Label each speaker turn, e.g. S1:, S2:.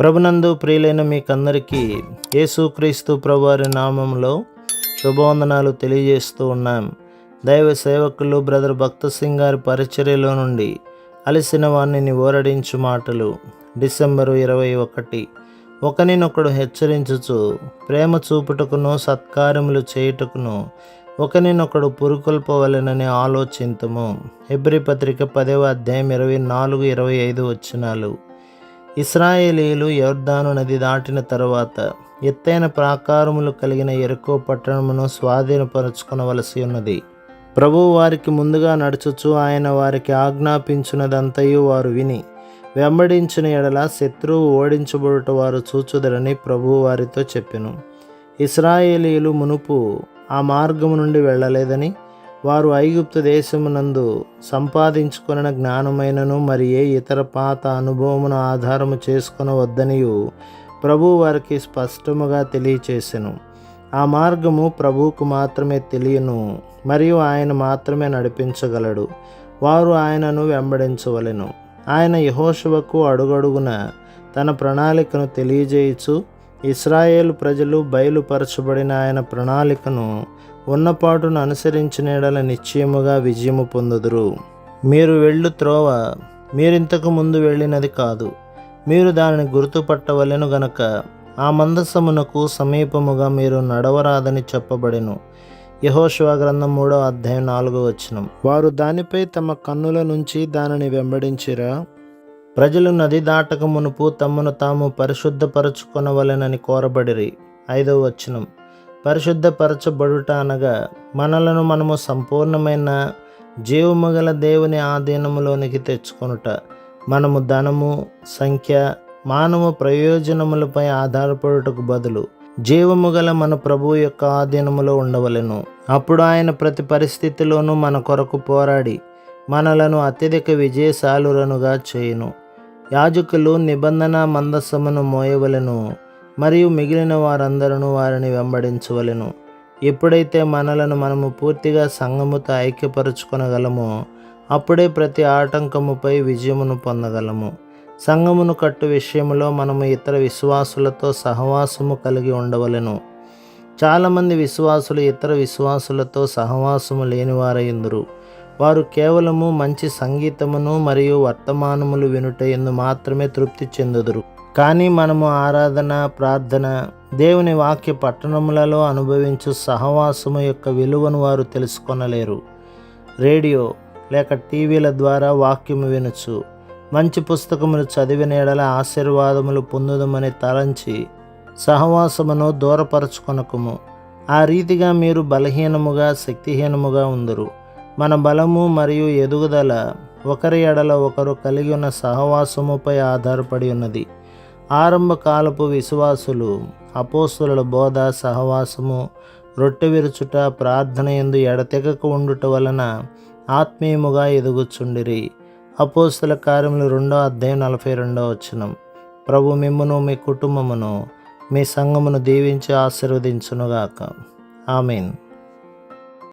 S1: ప్రభునందు ప్రియులైన మీకందరికీ యేసుక్రీస్తు ప్రభువారి నామంలో శుభవందనాలు తెలియజేస్తూ ఉన్నాం. దైవ సేవకులు బ్రదర్ భక్త సింగ్ గారి పరిచర్యలో నుండి అలసిన వారిని ఓరడించు మాటలు డిసెంబరు ఇరవై ఒకటి. ఒకనినొకడు హెచ్చరించుచు ప్రేమ చూపుటకును సత్కార్యములు చేయుటకును ఒకనినొకడు పురుకొల్పవలెనని ఆలోచింతము. హెబ్రి పత్రిక పదవ అధ్యాయం ఇరవై నాలుగు ఇరవై ఐదు వచ్చినాలు ఇస్రాయేలీలు యోర్ధాను నది దాటిన తరువాత ఎత్తైన ప్రాకారములు కలిగిన ఎరుకో పట్టణమును స్వాధీనపరచుకునవలసి ఉన్నది. ప్రభువు వారికి ముందుగా నడుచుచు ఆయన వారికి ఆజ్ఞాపించినదంతయు వారు విని వెంబడించిన ఎడల శత్రువు ఓడించబడుట వారు చూచుదరని ప్రభువు వారితో చెప్పెను. ఇస్రాయేలీలు మునుపు ఆ మార్గము నుండి వెళ్ళలేదని వారు ఐగుప్తు దేశమునందు సంపాదించుకున్న జ్ఞానమైనను మరి ఏ ఇతర పాత అనుభవమును ఆధారము చేసుకుని వద్దనియు ప్రభు వారికి స్పష్టముగా తెలియచేసెను. ఆ మార్గము ప్రభువుకు మాత్రమే తెలియను మరియు ఆయన మాత్రమే నడిపించగలడు. వారు ఆయనను వెంబడించవలెను. ఆయన యహోశువకు అడుగడుగున తన ప్రణాళికను తెలియజేయచ్చు ఇస్రాయేల్ ప్రజలు బయలుపరచబడిన ఆయన ప్రణాళికను ఉన్నపాటును అనుసరించిన ఎడల నిశ్చయముగా విజయము పొందుదురు. మీరు వెళ్ళు త్రోవ. మీరింతకు ముందు వెళ్ళినది కాదు. మీరు దానిని గుర్తుపట్టవలెను గనక ఆ మందసమునకు సమీపముగా మీరు నడవరాదని చెప్పబడెను. యహోశివ గ్రంథం మూడో అధ్యాయం నాలుగో వచనం. వారు దానిపై తమ కన్నుల నుంచి దానిని వెంబడించిరా? ప్రజలు నది దాటక మునుపు తమను తాము పరిశుద్ధపరచుకొనవలెనని కోరబడిరి. ఐదవ వచనం. పరిశుద్ధపరచబడుట అనగా మనలను మనము సంపూర్ణమైన జీవముగల దేవుని ఆధీనములోనికి తెచ్చుకొనుట. మనము ధనము సంఖ్య మానవ ప్రయోజనములపై ఆధారపడుటకు బదులు జీవము గల మన ప్రభువు యొక్క ఆధీనములో ఉండవలెను. అప్పుడు ఆయన ప్రతి పరిస్థితిలోనూ మన కొరకు పోరాడి మనలను అత్యధిక విజయశాలురనుగా చేయును. యాజకులు నిబంధన మందస్సమును మోయవలెను. మరియు మిగిలిన వారందరూ వారిని వెంబడించవలెను. ఎప్పుడైతే మనలను మనము పూర్తిగా సంఘముతో ఐక్యపరుచుకొనగలమో అప్పుడే ప్రతి ఆటంకముపై విజయమును పొందగలము. సంఘమును కట్టు విషయంలో మనము ఇతర విశ్వాసులతో సహవాసము కలిగి ఉండవలెను. చాలామంది విశ్వాసులు ఇతర విశ్వాసులతో సహవాసము లేనివారయ్యందురు వారు కేవలము మంచి సంగీతమును మరియు వర్తమానములు వినుట ఎందు మాత్రమే తృప్తి చెందుదురు. కానీ మనము ఆరాధన ప్రార్థన దేవుని వాక్య పట్టణములలో అనుభవించు సహవాసము యొక్క విలువను వారు తెలుసుకొనలేరు. రేడియో లేక టీవీల ద్వారా వాక్యము వినొచ్చు మంచి పుస్తకములు చదివిన ఎడల ఆశీర్వాదములు పొందుదమని తలంచి సహవాసమును దూరపరచుకొనకము. ఆ రీతిగా మీరు బలహీనముగా శక్తిహీనముగా ఉందరు. మన బలము మరియు ఎదుగుదల ఒకరి ఎడల ఒకరు కలిగి ఉన్న సహవాసముపై ఆధారపడి ఉన్నది. ఆరంభ కాలపు విశ్వాసులు అపోస్తుల బోధ సహవాసము రొట్టె విరుచుట ప్రార్థన ఎందు ఎడతెగక ఉండుట వలన ఆత్మీయముగా ఎదుగుచుండిరి. అపోస్తుల కార్యములు రెండో అధ్యాయం నలభై రెండో వచనం. ప్రభు మిమ్మును మీ కుటుంబమును మీ సంఘమును దీవించి ఆశీర్వదించునుగాక. ఆమెన్.